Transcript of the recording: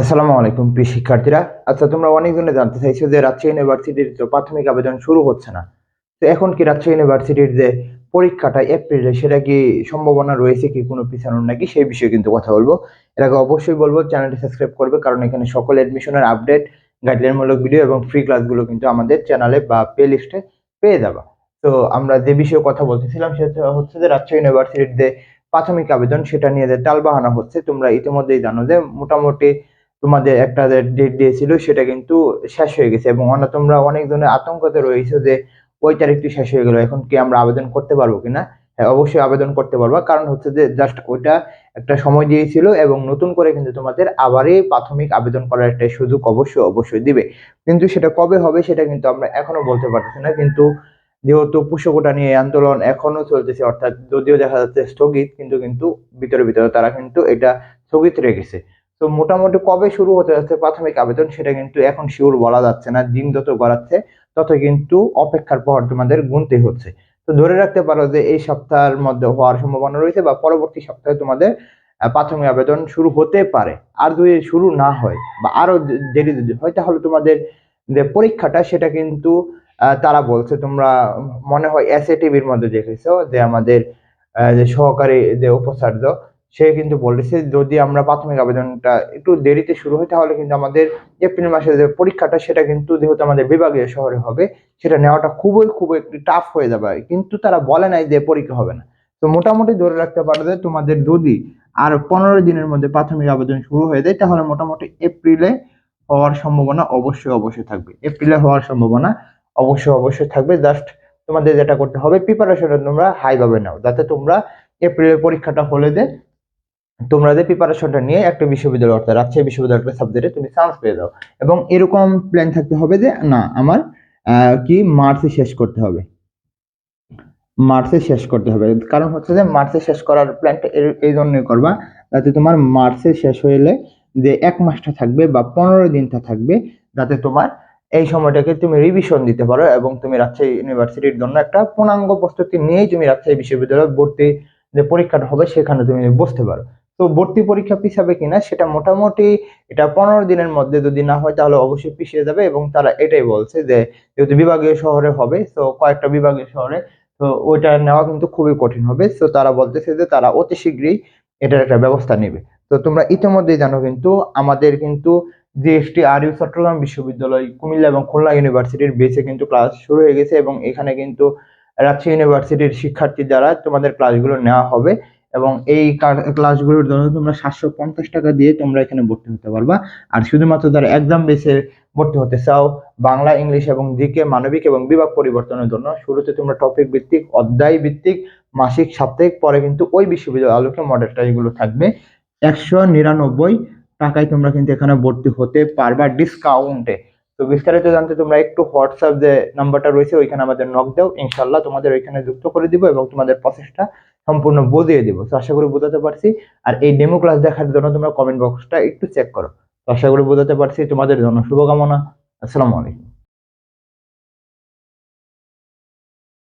আসসালামু আলাইকুম, প্রিয় শিক্ষার্থীরা। আচ্ছা তোমরা অনেকজনে জানতে চাইছো যে রাজশাহী ইউনিভার্সিটির তো প্রাথমিক আবেদন শুরু হচ্ছে না। তো এখন কি রাজশাহী ইউনিভার্সিটির যে পরীক্ষাটা এপ্রিলে, সেটা কি সম্ভাবনা রয়েছে কি কোনো পিছানোর নাকি? সেই বিষয়ে কিন্তু কথা বলব। এর আগে অবশ্যই বলব, চ্যানেলটি সাবস্ক্রাইব করবে, কারণ এখানে সকল এডমিশনের আপডেট গাইডলাইনমূলক ভিডিও এবং ফ্রি ক্লাসগুলো কিন্তু আমাদের চ্যানেলে বা প্লে লিস্টে পেয়ে যাবা। তো আমরা যে বিষয়ে কথা বলতেছিলাম, সেটা হচ্ছে যে রাজশাহী ইউনিভার্সিটির যে প্রাথমিক আবেদন, সেটা নিয়ে যে টালবাহানা হচ্ছে, তোমরা ইতিমধ্যেই জানো যে মোটামুটি তোমাদের একটা ডেট দিয়েছিল, সেটা কিন্তু শেষ হয়ে গেছে এবং অন্য তোমরা অনেক জনের আতঙ্কতে রয়েছে যে ওই তারিখটি শেষ হয়ে গেল, এখন কি আমরা আবেদন করতে পারব কিনা? হ্যাঁ অবশ্যই আবেদন করতে পারবা, কারণ হচ্ছে যে জাস্ট ওইটা একটা সময় দিয়েছিল এবং নতুন করে কিন্তু তোমাদের আবারই প্রাথমিক আবেদন করার একটা সুযোগ অবশ্যই অবশ্যই দিবে। কিন্তু সেটা কবে হবে সেটা কিন্তু আমরা এখনও বলতে পারতেছি না, কিন্তু যেহেতু পুষ্যকোটা নিয়ে আন্দোলন এখনও চলতেছে, অর্থাৎ যদিও দেখা যাচ্ছে স্থগিত, কিন্তু কিন্তু ভিতরে ভিতরে তারা কিন্তু এটা স্থগিত রেখেছে। তো মোটামুটি কবে শুরু হতে যাচ্ছে প্রাথমিক আবেদন সেটা কিন্তু এখন শিওর বলা যাচ্ছে না। দিন যত গড়াচ্ছে তত কিন্তু অপেক্ষার পর তোমাদের গুনতে হচ্ছে। তো ধরে রাখতে পারো যে এই সপ্তাহের মধ্যে হওয়ার সম্ভাবনা রয়েছে বা পরবর্তী সপ্তাহে তোমাদের প্রাথমিক আবেদন শুরু হতে পারে। আর যদি শুরু না হয় বা আরও দেরি যদি হয়, তাহলে তোমাদের যে পরীক্ষাটা সেটা কিন্তু তারা বলছে তোমরা মনে হয় এসএটিভির মধ্যে দেখেছ যে আমাদের যে সহকারী যে উপাচার্য সে কিন্তু বলেছে, যদি আমরা প্রাথমিক আবেদনটা একটু দেরিতে শুরু হয়, তাহলে কিন্তু আমাদের এপ্রিল মাসের যে পরীক্ষাটা, সেটা কিন্তু যেহেতু আমাদের বিভাগীয় শহরে হবে, সেটা নেওয়াটা খুবই খুবই একটু টাফ হয়ে যাবে কিন্তু তারা বলে নাই যে পরীক্ষা হবে না। তো মোটামুটি ধরে রাখতে পারো যে তোমাদের যদি আর পনেরো দিনের মধ্যে প্রাথমিক আবেদন শুরু হয়ে যায়, তাহলে মোটামুটি এপ্রিলে হওয়ার সম্ভাবনা অবশ্যই অবশ্যই থাকবে। এপ্রিলে হওয়ার সম্ভাবনা অবশ্যই অবশ্যই থাকবে। জাস্ট তোমাদের যেটা করতে হবে প্রিপারেশনটা তোমরা হাইভাবে নাও, যাতে তোমরা এপ্রিলের পরীক্ষাটা হলে যে তোমরা যে প্রিপারেশনটা নিয়ে একটা বিশ্ববিদ্যালয়, অর্থাৎ রাজশাহী বিশ্ববিদ্যালয় একটা সাবজেক্টে তুমি চান্স পেয়ে যাও। এবং এরকম প্ল্যান থাকতে হবে যে, না, আমার কি মার্চে শেষ করতে হবে। মার্চে শেষ করতে হবে। কারণ হচ্ছে যে মার্চে শেষ করার প্ল্যানটা এই জন্যই করবা, যাতে তোমার মার্চে শেষ হইলে যে এক মাসটা থাকবে বা পনেরো দিনটা থাকবে, যাতে তোমার এই সময়টাকে তুমি রিভিশন দিতে পারো এবং তুমি রাজশাহী ইউনিভার্সিটির জন্য একটা পূর্ণাঙ্গ প্রস্তুতি নিয়েই তুমি রাজশাহী বিশ্ববিদ্যালয় ভর্তি যে পরীক্ষাটা হবে, সেখানে তুমি বসতে পারো। তো ভর্তি পরীক্ষা পিছাবে কিনা সেটা মোটামুটি এটা পনেরো দিনের মধ্যে যদি না হয় তাহলে অবশ্যই পিছিয়ে যাবে এবং তারা এটাই বলছে যে যেহেতু বিভাগীয় শহরে হবে, তো কয়েকটা বিভাগীয় শহরে, তো ওইটা নেওয়া কিন্তু খুবই কঠিন হবে। তো তারা বলতেছে যে তারা অতি শীঘ্রই এটার একটা ব্যবস্থা নেবে। তো তোমরা ইতিমধ্যেই জানো কিন্তু আমাদের কিন্তু জিএসটি আর ইউ চট্টগ্রাম বিশ্ববিদ্যালয়, কুমিল্লা এবং খুলনা ইউনিভার্সিটির বেসে কিন্তু ক্লাস শুরু হয়ে গেছে এবং এখানে কিন্তু রাজশাহী ইউনিভার্সিটির শিক্ষার্থী দ্বারা তোমাদের ক্লাসগুলো নেওয়া হবে এবং এই ক্লাসগুলোর জন্য তোমরা সাতশো পঞ্চাশ টাকা দিয়ে তোমরা এখানে ভর্তি হতে পারবা। আর শুধুমাত্র যারা এক্সাম বেসে ভর্তি হতে চাও, বাংলা, ইংলিশ এবং জিকে, মানবিক এবং বিভাগ পরিবর্তনের জন্য, শুরুতে তোমরা টপিক ভিত্তিক, অধ্যায় ভিত্তিক, মাসিক, সাপ্তাহিক, পরে কিন্তু ওই বিশ্ববিদ্যালয় আলোকে মডেল টেস্টগুলো থাকবে। একশো নিরানব্বই টাকায় তোমরা কিন্তু এখানে ভর্তি হতে পারবা ডিসকাউন্টে তো বিস্তারিত জানতে তোমরা একটু হোয়াটসঅ্যাপ যে নাম্বারটা রয়েছে, ওইখানে আমাদের নক দাও ইনশাল্লাহ তোমাদের ওইখানে যুক্ত করে দিব এবং তোমাদের প্রসেসটা সম্পূর্ণ বুঝিয়ে দিব। তো আশা করি বোঝাতে পারছি। আর এই ডেমো ক্লাস দেখার জন্য তোমরা কমেন্ট বক্সটা একটু চেক করো। তো আশা করি বোঝাতে পারছি। তোমাদের জন্য শুভকামনা। আসসালামু আলাইকুম।